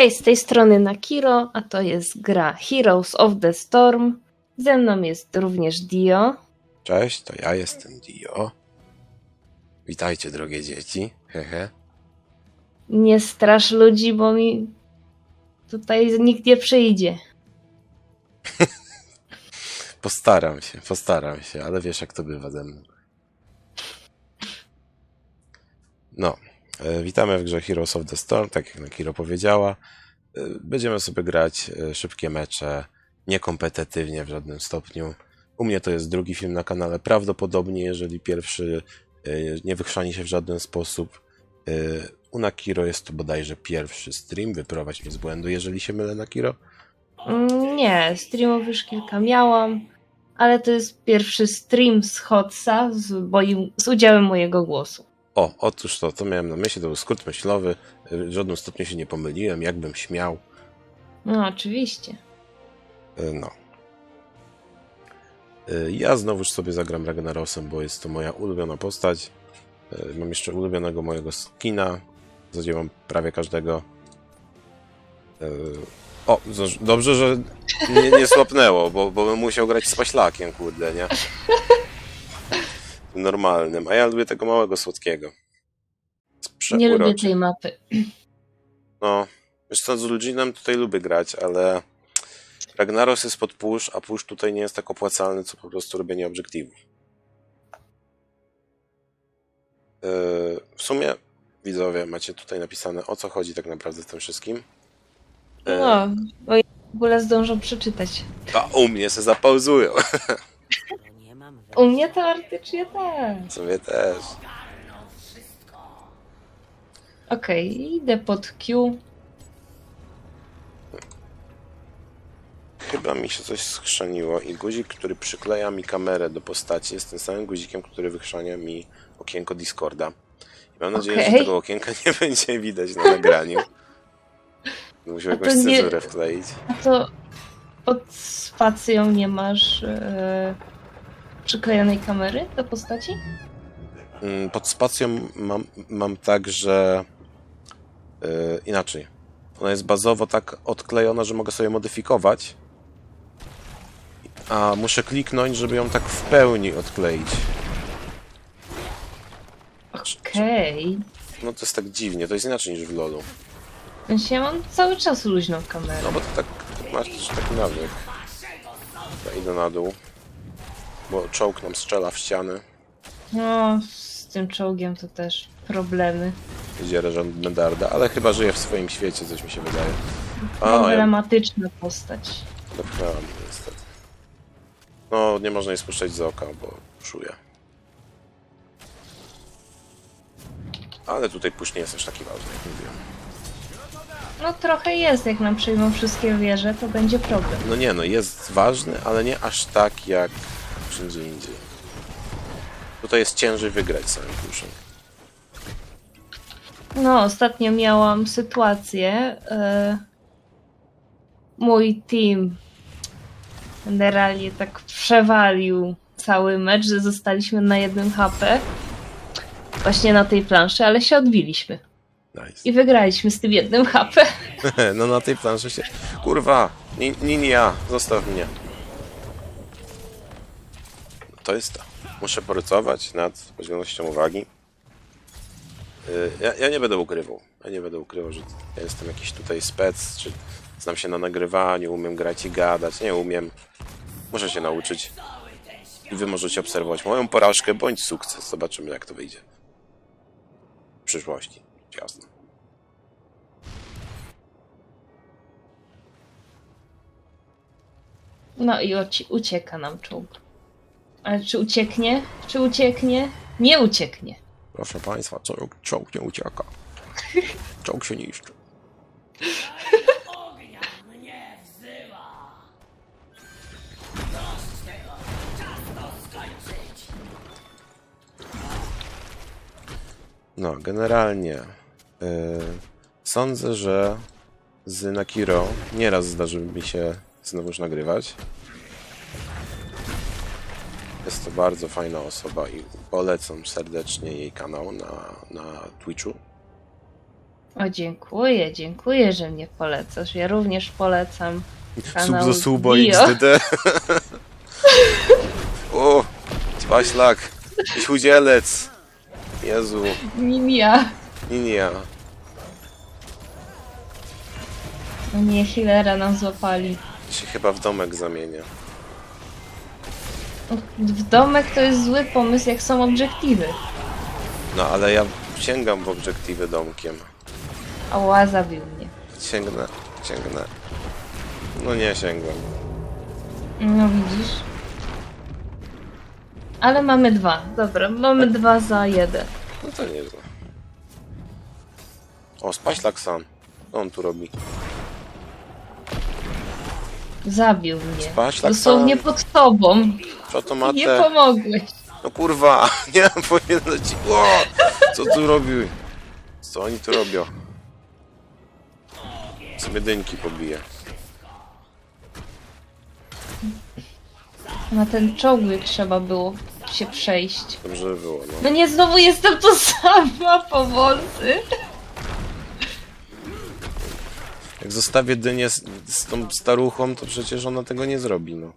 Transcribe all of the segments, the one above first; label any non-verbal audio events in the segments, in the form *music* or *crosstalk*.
Hej, z tej strony Nakiro, a to jest gra Heroes of the Storm. Ze mną jest również Dio. Cześć, to ja jestem Dio. Witajcie, drogie dzieci. Hehe. Nie strasz ludzi, bo mi tutaj nikt nie przyjdzie. *laughs* Postaram się, postaram się, ale wiesz jak to bywa ze mną. No, witamy w grze Heroes of the Storm, tak jak Nakiro powiedziała. E, Będziemy sobie grać e, szybkie mecze, niekompetytywnie w żadnym stopniu. U mnie to jest drugi film na kanale. Prawdopodobnie, jeżeli pierwszy e, nie wychrzani się w żaden sposób, e, u Nakiro jest to bodajże pierwszy stream. Wyprowadź mnie z błędu, jeżeli się mylę, Nakiro. Mm, Nie, streamów już kilka miałam, ale to jest pierwszy stream z Hotsa z, moim, z udziałem mojego głosu. O, otóż to, to miałem na myśli, to był skrót myślowy. W żadnym stopniu się nie pomyliłem, jakbym śmiał. No, oczywiście. E, No. E, Ja znowuż sobie zagram Ragnarosem, bo jest to moja ulubiona postać. E, Mam jeszcze ulubionego mojego skina. W zasadzie mam prawie każdego. O, dobrze, że nie, nie słapnęło, bo, bo bym musiał grać z paślakiem, kurde, nie? *laughs* Normalnym. A ja lubię tego małego, słodkiego. Nie lubię przeuroczy. tej mapy. No, wiesz co, z Ludzinem tutaj lubię grać, ale Ragnaros jest pod push, a push tutaj nie jest tak opłacalny, co po prostu robienie obiektywów. Yy, w sumie, widzowie, macie tutaj napisane, o co chodzi tak naprawdę w tym wszystkim. Yy, No, bo ja w ogóle zdążą przeczytać. A u mnie se zapauzują. U mnie teoretycznie tak. W sumie też. Okej, idę pod Q. Chyba mi się coś skrzaniło i guzik, który przykleja mi kamerę do postaci jest tym samym guzikiem, który wychrzania mi okienko Discorda. I mam nadzieję, że Okej. tego okienka nie *laughs* będzie widać na nagraniu. To jakąś nie- wkleić. A to pod spacją nie masz e, przyklejonej kamery do postaci? Mm, Pod spacją mam, mam tak, że yy, inaczej. Ona jest bazowo tak odklejona, że mogę sobie modyfikować. A muszę kliknąć, żeby ją tak w pełni odkleić. Okej. No to jest tak dziwnie, to jest inaczej niż w LoLu. W sensie ja mam cały czas luźną kamerę. No bo to tak masz też taki nawyk. Ja idę na dół. Bo czołg nam strzela w ściany. No, z tym czołgiem to też problemy. Reżan Medarda, ale chyba żyje w swoim świecie, coś mi się wydaje. A, ja Problematyczna postać. dotknęłam niestety. No, nie można jej spuszczać z oka, bo czuję. Ale tutaj push nie jest aż taki ważny, jak mówiłem. No trochę jest, jak nam przejmą wszystkie wieże, to będzie problem. No nie, no jest ważny, ale nie aż tak jak wszędzie indziej. Tutaj jest ciężej wygrać samym pushem. No, ostatnio miałam sytuację. e, mój team generalnie tak przewalił cały mecz, że zostaliśmy na jednym HP. Właśnie na tej planszy, ale się odbiliśmy. Nice. I wygraliśmy z tym jednym HP. *laughs* No na tej planszy się... Kurwa! Nie ja, zostaw mnie. To jest to. Muszę porycować nad podzielnością uwagi. Y, Ja, ja nie będę ukrywał. Ja nie będę ukrywał, że ja jestem jakiś tutaj spec, czy znam się na nagrywaniu, umiem grać i gadać. Nie umiem. Muszę się nauczyć. I wy możecie obserwować moją porażkę bądź sukces. Zobaczymy, jak to wyjdzie. W przyszłości. Jasne. No i ucieka nam czołg. Ale czy ucieknie? Czy ucieknie? Nie ucieknie. Proszę Państwa, czołg, czołg nie ucieka. *laughs* Czołg się niszczy. No, generalnie yy, sądzę, że z Nakiro nieraz zdarzy mi się znowuż nagrywać. Jest to bardzo fajna osoba i polecam serdecznie jej kanał na, na Twitchu. O, dziękuję, dziękuję, że mnie polecasz. Ja również polecam Sub za suba Bio. XDD. *laughs* o, Ćwaślak, chudzielec. Jezu, Ninia. linia. No nie, healera nam złapali. Się chyba w domek zamienia. W domek to jest zły pomysł, jak są obiektywy. No ale ja sięgam w obiektywy domkiem. Ała, zabił mnie. Sięgnę, sięgnę. No nie sięgłem. No widzisz. Ale mamy dwa. Dobra, mamy dwa za jeden. No to nieźle. O, spaślak sam. Co on tu robi? Zabił mnie. Spać tak Dosłownie pod tobą. Co to Nie matę? pomogłeś. No kurwa, *laughs* nie powinien lecieć. O, co tu robił? Co oni tu robią? Sobie dynki pobiję. Na ten czołg trzeba było się przejść. Dobrze by było, no. No nie, znowu jestem to *laughs* sama pomocy. Jak zostawię dynię z, z tą staruchą, to przecież ona tego nie zrobi, no.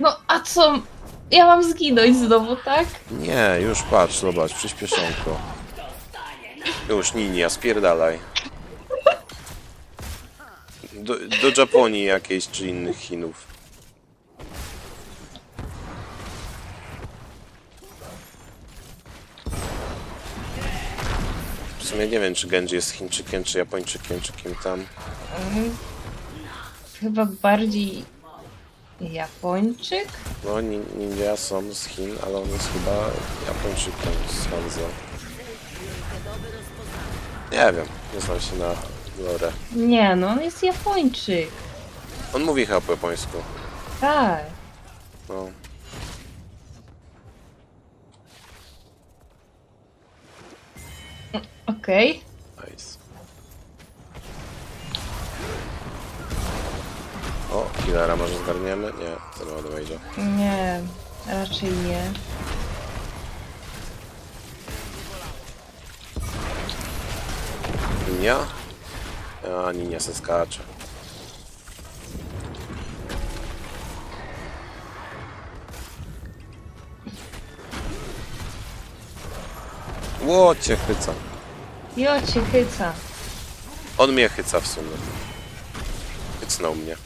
No a co? Ja mam zginąć znowu, tak? Nie, już patrz, zobacz, przyspieszonko. Już, Ninia, spierdalaj. Do, do Japonii jakiejś, czy innych Chinów. W sumie nie wiem, czy Genji jest Chińczykiem, czy Japończykiem, czy kim tam. Chyba bardziej Japończyk? No, nin- ninja są z Chin, ale on jest chyba Japończykiem z Hanzo. Nie wiem, nie znam się na lore. Nie, no on jest Japończyk. On mówi chyba po japońsku. Tak. No. Okej. Nice. O, killera może zgarniemy? Nie, nie wejdzie. Nie, raczej nie. Ninia? A, Ninia se skacze. Łocie chyca. Jo cię chyca. On mnie chyca w sumie. Hycnął mnie.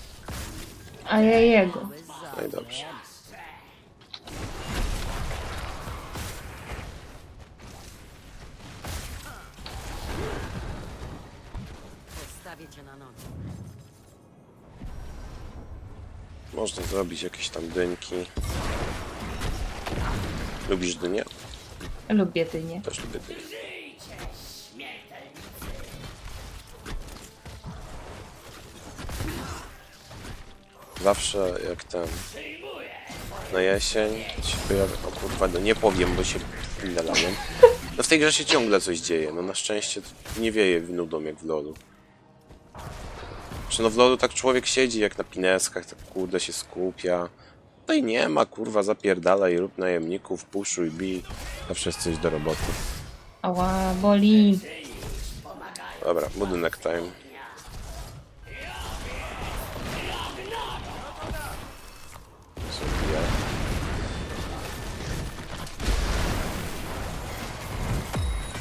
A ja jego. No i dobrze. Postawię cię na nogi. Można zrobić jakieś tam dynki. Lubisz dynię? Lubię dynię. Też lubię dynię. Zawsze jak ten na jesień się pojawia, o kurwa, no nie powiem, bo się nalałem. No w tej grze się ciągle coś dzieje, no na szczęście to nie wieje nudą jak w LoLu. Czy no w LoLu tak człowiek siedzi jak na pineskach, tak kurde się skupia. No i nie ma, kurwa, zapierdalaj, rób najemników, puszuj, bij. Zawsze jest coś do roboty. Ała, boli. Dobra, budynek time.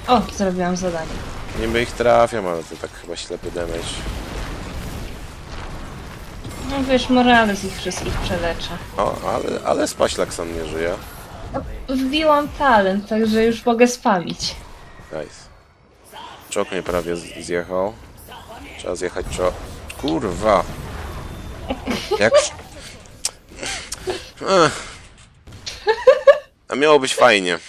O, zrobiłam zadanie. Niby ich trafiam, ale to tak chyba ślepy damage. No wiesz, Morales ich wszystkich przelecza. O, ale, ale Spaślak sam nie żyje. Wbiłam talent, także już mogę spamić. Nice. Czok mnie prawie z- zjechał. Trzeba zjechać czo... Kurwa! Jak... sz- *laughs* Ech. A miało być fajnie.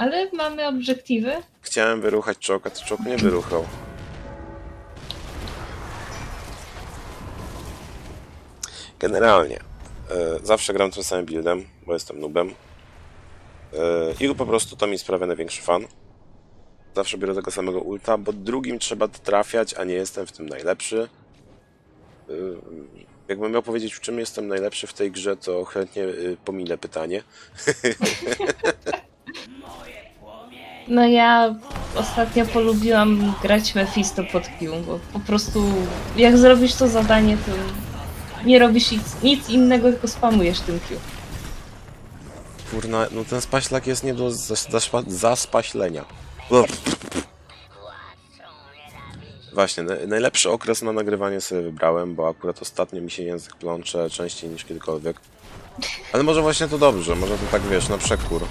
Ale mamy obiektywy. Chciałem wyruchać czołg, a to czołg nie wyruchał. Generalnie, e, zawsze gram tym samym buildem, bo jestem noobem. E, I po prostu to mi sprawia największy fan. Zawsze biorę tego samego ulta, bo drugim trzeba trafiać, a nie jestem w tym najlepszy. E, jakbym miał powiedzieć, w czym jestem najlepszy w tej grze, to chętnie e, pominę pytanie. *laughs* No ja ostatnio polubiłam grać Mephisto pod Q, bo po prostu jak zrobisz to zadanie, to nie robisz nic, nic innego, tylko spamujesz tym Q. Kurna, no ten spaślak jest nie do zaspaślenia. Uf. Właśnie, na- najlepszy okres na nagrywanie sobie wybrałem, bo akurat ostatnio mi się język plącze częściej niż kiedykolwiek. Ale może właśnie to dobrze, może to tak wiesz, na przekór,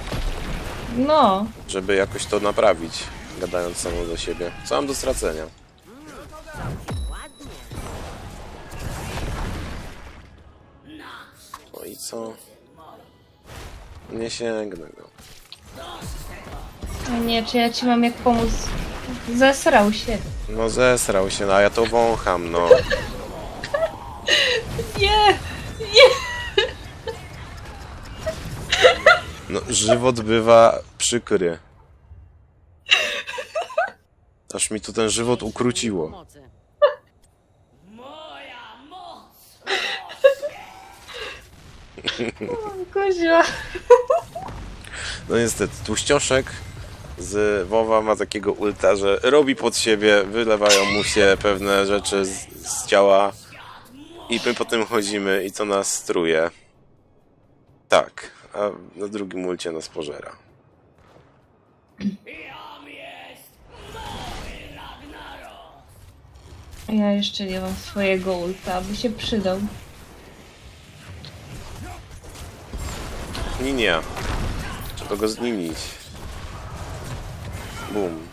No, żeby jakoś to naprawić, gadając samo do siebie. Co mam do stracenia? No i co? Nie sięgnę go. nie, czy ja ci mam jak pomóc? Zesrał się. No zesrał się, no a ja to wącham, no. *laughs* Nie. No, żywot bywa przykry. Aż mi tu ten żywot ukróciło. Mocy. Kuźwa. No niestety, tłuścioszek z WoWa ma takiego ulta, że robi pod siebie, wylewają mu się pewne rzeczy z, z ciała i my potem chodzimy i to nas struje. Tak, a na drugim ulcie nas pożera. Ja jeszcze nie mam swojego ulta, aby się przydał. Ninia. Trzeba go znimić. Bum.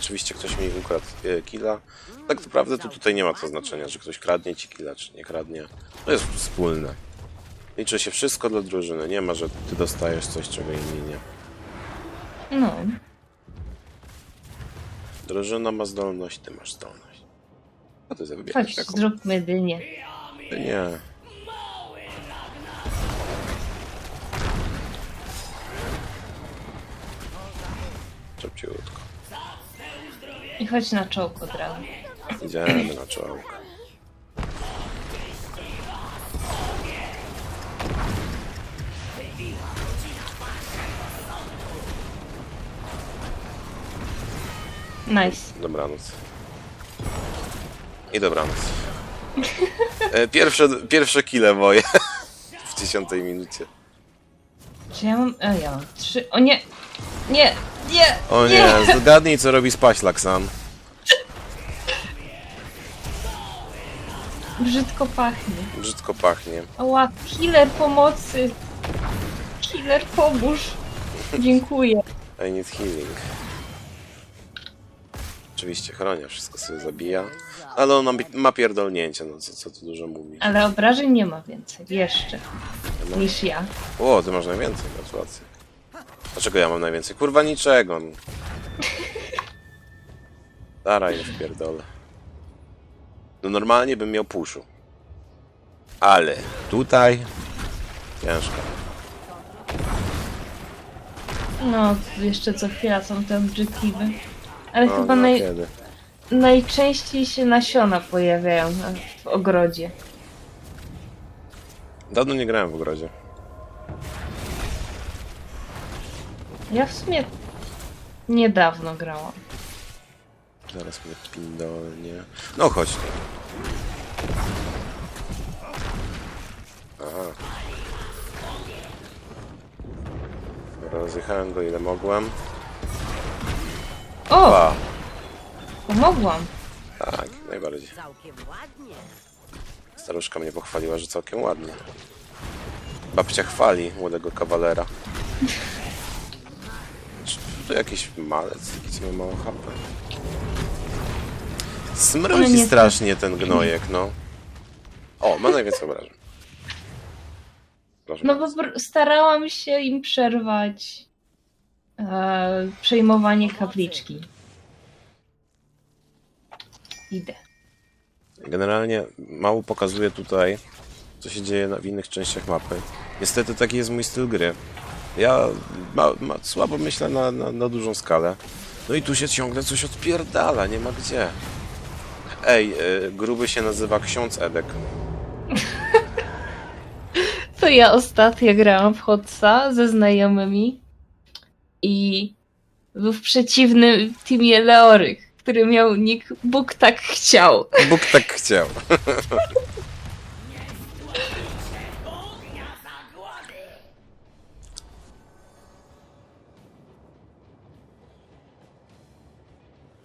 Oczywiście ktoś mi ukradł e, killa. Tak naprawdę to tutaj nie ma to znaczenia, że ktoś kradnie ci killa, czy nie kradnie. To jest wspólne. Liczy się wszystko dla drużyny. Nie ma, że ty dostajesz coś, czego inni nie. No. Drużyna ma zdolność, ty masz zdolność. A ty wybierać Chodź, jaką? zróbmy dynię. Nie. Szybciutko. I chodź na czołg od razu. Idziemy na czołg. Nice. Dobranoc. I dobranoc. E, Pierwsze, pierwsze kile moje *laughs* w dziesiątej minucie. Czy ja mam... E, ja mam trzy... O nie! Nie! Nie! O nie, zgadnij co robi Spaślak sam. Brzydko pachnie. Brzydko pachnie. Ała, killer pomocy! Killer pomóż! Dziękuję. I need healing. Oczywiście chronię, wszystko sobie zabija. Ale on ma, ma pierdolnięcie, no co, co tu dużo mówi. Ale obrażeń nie ma więcej. Jeszcze. Niż ja. O, ty masz najwięcej, gratulacje. Dlaczego ja mam najwięcej? Kurwa niczego. no. Dara je wpierdolę. No normalnie bym miał puszu. Ale tutaj... Ciężko. No, jeszcze co chwila są te obrzykiwe. Ale No, chyba naj, kiedy? najczęściej się nasiona pojawiają na- w ogrodzie. Dawno nie grałem w ogrodzie. Ja w sumie niedawno grałam. Zaraz mnie pindolnie. No chodź. Aha. Rozjechałem go ile mogłem. O! Pomogłam. tak, najbardziej. Całkiem ładnie. Staruszka mnie pochwaliła, że całkiem ładnie. Babcia chwali młodego kawalera. Czy to jakiś malec, jaki co ma mało HP? Ale Smrodzi nie strasznie ten gnojek, no. O, ma najwięcej obrażeń. Proszę No bardzo. bo br- starałam się im przerwać e, przejmowanie kapliczki. Idę. Generalnie mało pokazuje tutaj, co się dzieje na, w innych częściach mapy. Niestety taki jest mój styl gry. Ja ma, ma, słabo myślę na, na, na dużą skalę. No i tu się ciągle coś odpierdala, nie ma gdzie. Ej, y, gruby się nazywa Ksiądz Edek. *laughs* To ja ostatnio grałam w Hotsa ze znajomymi i Był w przeciwnym teamie Leory, który miał nick Bóg tak chciał. Bóg tak chciał. *laughs*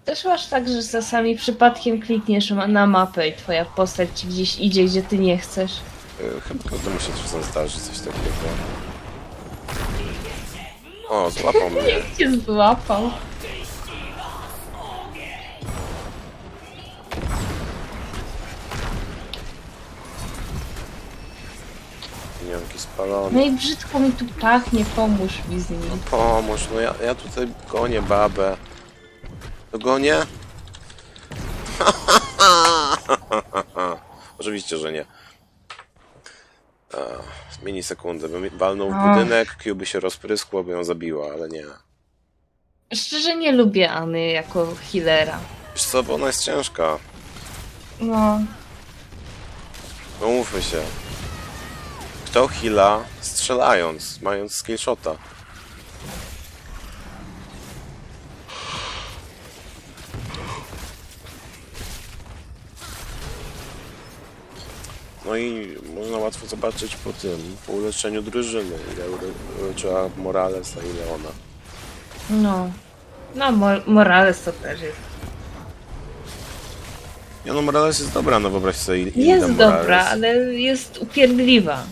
Też masz tak, że czasami przypadkiem klikniesz na mapę i twoja postać ci gdzieś idzie, gdzie ty nie chcesz. Y, Chyba każdemu się czasem zdarzy coś takiego. O, złapał *laughs* mnie. Jak cię złapał. Spalone. No i brzydko mi tu pachnie, pomóż mi z nim. Pomóż, no ja, ja tutaj gonię babę. To gonię? *laughs* Oczywiście, że nie. A, mini sekundę, bym walnął w budynek, Q by się rozpryskło, by ją zabiła, ale nie. Szczerze nie lubięAny jako healera. Wiesz co, bo ona jest ciężka. No, No mówmy się. Kto heala strzelając, mając skillshota? No i można łatwo zobaczyć po tym, po uleczeniu drużyny, ile ule- uleczyła Moralesa, ile ona. no. No, Mo- Morales to też jest. Ja no Morales jest dobra, no wyobraź sobie ile Jest tam dobra, Morales. ale jest upierdliwa.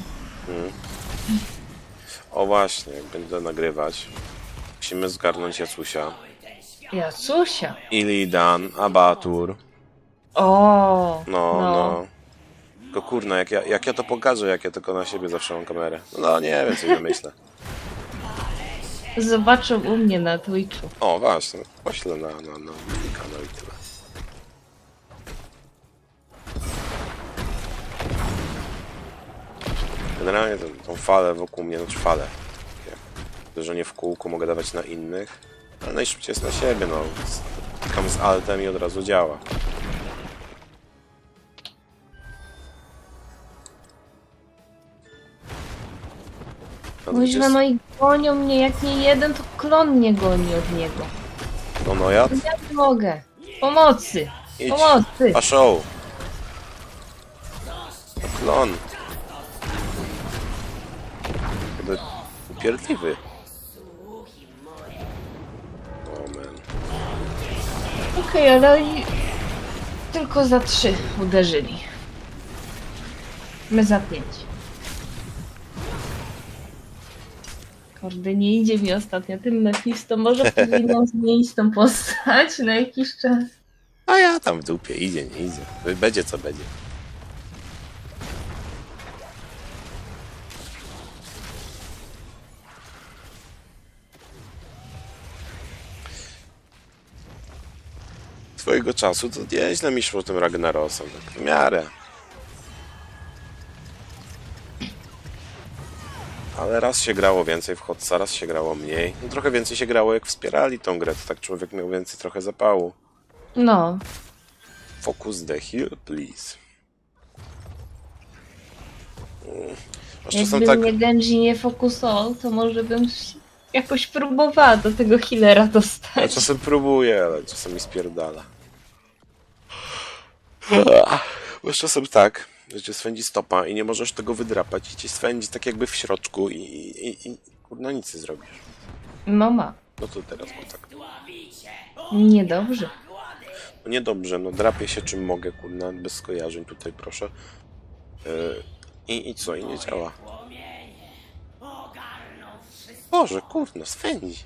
O właśnie, jak będę nagrywać. Musimy zgarnąć Jacusia. Jacusia. Illidan, Abatur. O, No, no. Tylko kurna, jak ja, jak ja to pokażę, jak ja tylko na siebie zawsze mam kamerę. No nie wiem, co ja myślę. Zobaczą u mnie na Twitchu. O, właśnie, poślę na, na, na mój kanał i tyle. Generalnie tą, tą falę wokół mnie, znaczy falę. nie w kółku mogę dawać na innych, ale najszybciej jest na siebie, no. Klikam z altem i od razu działa. Kuźwa, 20 no i gonią mnie, jak nie jeden, to klon mnie goni od niego. No, no ja? Ja nie mogę. Pomocy! Idź. Pomocy! Show. Klon. Jakby upierdliwy. O man. Okej, ale oni tylko za trzy uderzyli. My za pięć. Kurde, nie idzie mi ostatnio tym Mephisto. Może powinnam zmienić tą postać na jakiś czas. A ja tam w dupie, idzie, nie idzie. Będzie co będzie. Swojego czasu to nieźle mi szło tym Ragnarosem, tak w miarę. Ale raz się grało więcej w Hotsa, raz się grało mniej. No, trochę więcej się grało jak wspierali tą grę, to tak człowiek miał więcej trochę zapału. No, Focus the hill, please. Mm. Jakby tak, mnie Genji nie fokusował, to może bym jakoś próbowała do tego healera ja dostać. czasem próbuję, ale czasem mi spierdala. Bo czasem tak, że cię swędzi stopa i nie możesz tego wydrapać i cię swędzi tak jakby w środku i, i, i, kurna nic nie zrobisz. No ma. No to teraz bo tak. Niedobrze. No niedobrze, no drapię się czym mogę, kurna, bez skojarzeń tutaj proszę. Yy, I, I co? I nie działa. Boże, kurna, swędzi.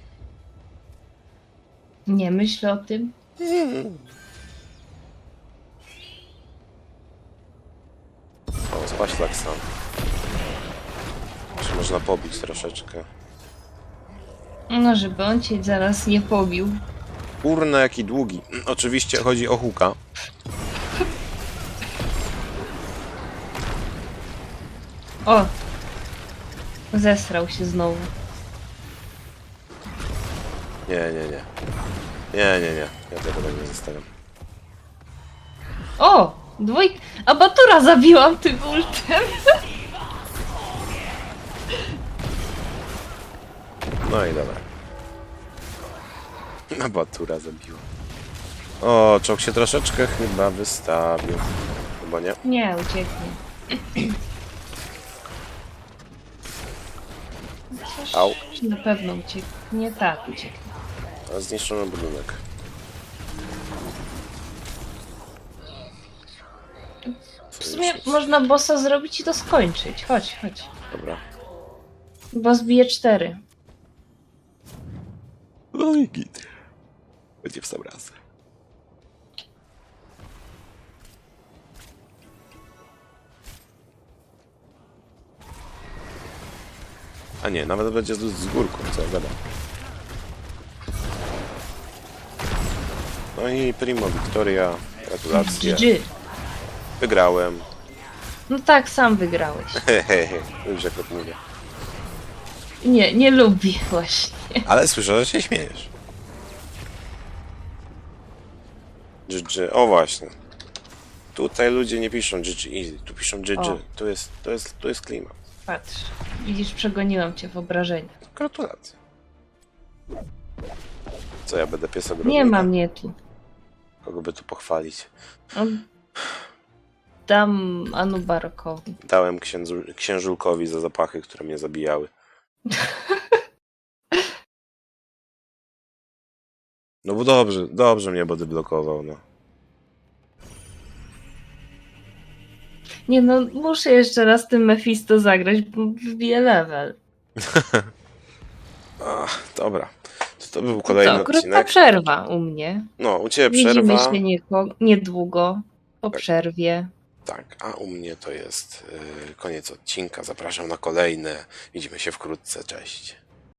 Nie myśl o tym. O, spaść tak sam. Czy można pobić troszeczkę? No, żeby on cię zaraz nie pobił. Kurna, jaki długi. Oczywiście chodzi o huka. O! Zesrał się znowu. Nie, nie, nie. Nie, nie, nie. Ja tego tak nie zostawiam. O! Dwójk... Abatura zabiłam tym ultem. No i dobra. Na Batura zabiła. O, czołg się troszeczkę chyba wystawił. Chyba nie. Nie, ucieknie. Au. Na pewno ucieknie. Tak, ucieknie. A zniszczono budynek. Sumie można bossa zrobić i to skończyć. Chodź, chodź. Dobra. Boss bije cztery. No i git. Będzie w sam raz. A nie, nawet będzie z, z górką, co ja gadam. No i Primo Victoria, gratulacje. GG. Wygrałem. No tak, sam wygrałeś. Hehehe, już jak mówię. Nie, nie lubi właśnie. Ale słyszę, że się śmiejesz. GG, o właśnie. Tutaj ludzie nie piszą GG easy, tu piszą GG. O. Tu jest, to jest, to jest klimat. Patrz, widzisz, przegoniłam cię w obrażenia. Gratulacje. Co ja będę piesek robił? Nie ma mnie tu. Kogo by tu pochwalić? No, Dam Anubarokowi. Dałem księdzu, księżulkowi za zapachy, które mnie zabijały. *laughs* No bo dobrze, dobrze mnie body blokował, no. Nie no, muszę jeszcze raz tym Mephisto zagrać, bo wbije level. *laughs* Ach, dobra. To, to był kolejny Co, krótka odcinek. przerwa u mnie. No, u Ciebie Widzimy przerwa. się nieko, niedługo, po przerwie. Tak, a u mnie to jest y, koniec odcinka. Zapraszam na kolejne. Widzimy się wkrótce. Cześć.